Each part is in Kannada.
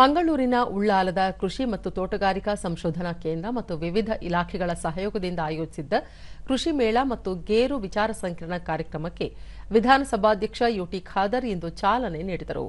ಮಂಗಳೂರಿನ ಉಳ್ಳಾಲದ ಕೃಷಿ ಮತ್ತು ತೋಟಗಾರಿಕಾ ಸಂಶೋಧನಾ ಕೇಂದ್ರ ಮತ್ತು ವಿವಿಧ ಇಲಾಖೆಗಳ ಸಹಯೋಗದಿಂದ ಆಯೋಜಿಸಿದ್ದ ಕೃಷಿ ಮೇಳ ಮತ್ತು ಗೇರು ವಿಚಾರ ಸಂಕಿರಣ ಕಾರ್ಯಕ್ರಮಕ್ಕೆ ವಿಧಾನಸಭಾಧ್ಯಕ್ಷ ಯುಟಿ ಖಾದರ್ ಇಂದು ಚಾಲನೆ ನೀಡಿದರು.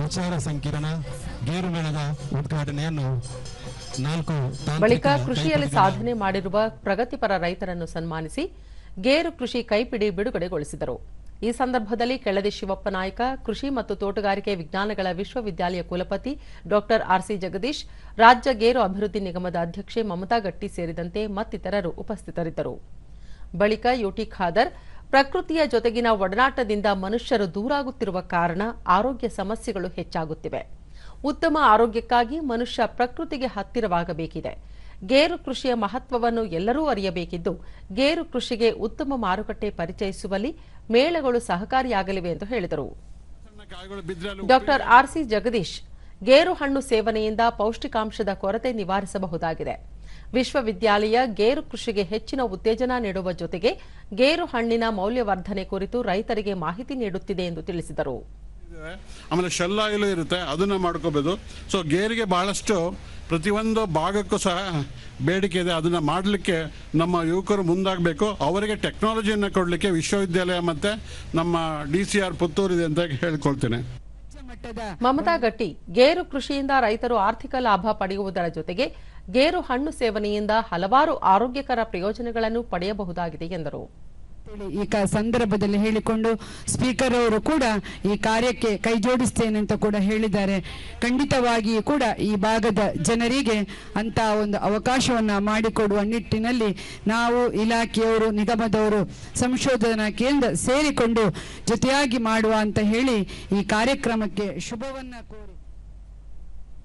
ವಿಚಾರ ಸಂಕಿರಣ ಗೇರು ಮೇಳದ ಉದ್ಘಾಟನೆಯನ್ನು ನಾಲ್ಕು ಬಳಿಕ ಕೃಷಿಯಲ್ಲಿ ಸಾಧನೆ ಮಾಡಿರುವ ಪ್ರಗತಿಪರ ರೈತರನ್ನು ಸನ್ಮಾನಿಸಿ ಗೇರು ಕೃಷಿ ಕೈಪಿಡಿ ಬಿಡುಗಡೆಗೊಳಿಸಿದರು. ಈ ಸಂದರ್ಭದಲ್ಲಿ ಕೆಳದಿ ಶಿವಪ್ಪ ನಾಯಕ ಕೃಷಿ ಮತ್ತು ತೋಟಗಾರಿಕೆ ವಿಜ್ಞಾನಗಳ ವಿಶ್ವವಿದ್ಯಾಲಯ ಕುಲಪತಿ ಡಾಕ್ಟರ್ ಆರ್ಸಿ ಜಗದೀಶ್ ರಾಜ್ಯ ಗೇರು ಅಭಿವೃದ್ಧಿ ನಿಗಮದ ಅಧ್ಯಕ್ಷೆ ಮಮತಾ ಗಟ್ಟಿ ಸೇರಿದಂತೆ ಮತ್ತಿತರರು ಉಪಸ್ಥಿತರಿದ್ದರು. ಬಳಿಕ ಯುಟಿ ಖಾದರ್ ಪ್ರಕೃತಿಯ ಜೊತೆಗಿನ ಒಡನಾಟದಿಂದ ಮನುಷ್ಯರು ದೂರಾಗುತ್ತಿರುವ ಕಾರಣ ಆರೋಗ್ಯ ಸಮಸ್ಯೆಗಳು ಹೆಚ್ಚಾಗುತ್ತಿವೆ. ಉತ್ತಮ ಆರೋಗ್ಯಕ್ಕಾಗಿ ಮನುಷ್ಯ ಪ್ರಕೃತಿಗೆ ಹತ್ತಿರವಾಗಬೇಕಿದೆ. ಗೇರು ಕೃಷಿಯ ಮಹತ್ವವನ್ನು ಎಲ್ಲರೂ ಅರಿಯಬೇಕಿದ್ದು, ಗೇರು ಕೃಷಿಗೆ ಉತ್ತಮ ಮಾರುಕಟ್ಟೆ ಪರಿಚಯಿಸುವಲ್ಲಿ ಮೇಳಗಳು ಸಹಕಾರಿಯಾಗಲಿವೆ ಎಂದು ಹೇಳಿದರು. ಡಾಕ್ಟರ್ ಆರ್ಸಿ ಜಗದೀಶ್, ಗೇರು ಹಣ್ಣು ಸೇವನೆಯಿಂದ ಪೌಷ್ಟಿಕಾಂಶದ ಕೊರತೆ ನಿವಾರಿಸಬಹುದಾಗಿದೆ. ವಿಶ್ವವಿದ್ಯಾಲಯ ಗೇರು ಕೃಷಿಗೆ ಹೆಚ್ಚಿನ ಉತ್ತೇಜನ ನೀಡುವ ಜೊತೆಗೆ ಗೇರು ಹಣ್ಣಿನ ಮೌಲ್ಯವರ್ಧನೆ ಕುರಿತು ರೈತರಿಗೆ ಮಾಹಿತಿ ನೀಡುತ್ತಿದೆ ಎಂದು ತಿಳಿಸಿದರು. ಆಮೇಲೆ ಶೆಲ್ ಆಯಿಲು ಇರುತ್ತೆ, ಅದನ್ನ ಮಾಡ್ಕೋಬೋದು. ಸೊ ಗೇರಿಗೆ ಬಹಳಷ್ಟು ಪ್ರತಿಯೊಂದು ಭಾಗಕ್ಕೂ ಸಹ ಬೇಡಿಕೆ ಇದೆ. ಅದನ್ನ ಮಾಡಲಿಕ್ಕೆ ನಮ್ಮ ಯುವಕರು ಮುಂದಾಗಬೇಕು. ಅವರಿಗೆ ಟೆಕ್ನಾಲಜಿಯನ್ನು ಕೊಡಲಿಕ್ಕೆ ವಿಶ್ವವಿದ್ಯಾಲಯ ಮತ್ತೆ ನಮ್ಮ ಡಿ ಸಿ ಆರ್ ಪುತ್ತೂರಿದೆ ಅಂತ ಹೇಳ್ಕೊಳ್ತೇನೆ. ಮಮತಾ ಗಟ್ಟಿ ಗೇರು ಕೃಷಿಯಿಂದ ರೈತರು ಆರ್ಥಿಕ ಲಾಭ ಪಡೆಯುವುದರ ಜೊತೆಗೆ ಗೇರು ಹಣ್ಣು ಸೇವನೆಯಿಂದ ಹಲವಾರು ಆರೋಗ್ಯಕರ ಪ್ರಯೋಜನಗಳನ್ನು ಪಡೆಯಬಹುದಾಗಿದೆ ಎಂದರು. ಈ ಕ- ಸಂದರ್ಭದಲ್ಲಿ ಹೇಳಿಕೊಂಡು ಸ್ಪೀಕರ್ ಅವರು ಕೂಡ ಈ ಕಾರ್ಯಕ್ಕೆ ಕೈ ಜೋಡಿಸ್ತೇನೆ ಅಂತ ಕೂಡ ಹೇಳಿದ್ದಾರೆ. ಖಂಡಿತವಾಗಿಯೂ ಕೂಡ ಈ ಭಾಗದ ಜನರಿಗೆ ಅಂತ ಒಂದು ಅವಕಾಶವನ್ನು ಮಾಡಿಕೊಡುವ ನಿಟ್ಟಿನಲ್ಲಿ ನಾವು ಇಲಾಖೆಯವರು, ನಿಗಮದವರು, ಸಂಶೋಧನಾ ಕೇಂದ್ರ ಸೇರಿಕೊಂಡು ಜೊತೆಯಾಗಿ ಮಾಡುವ ಅಂತ ಹೇಳಿ ಈ ಕಾರ್ಯಕ್ರಮಕ್ಕೆ ಶುಭವನ್ನ ಕೋರಿ.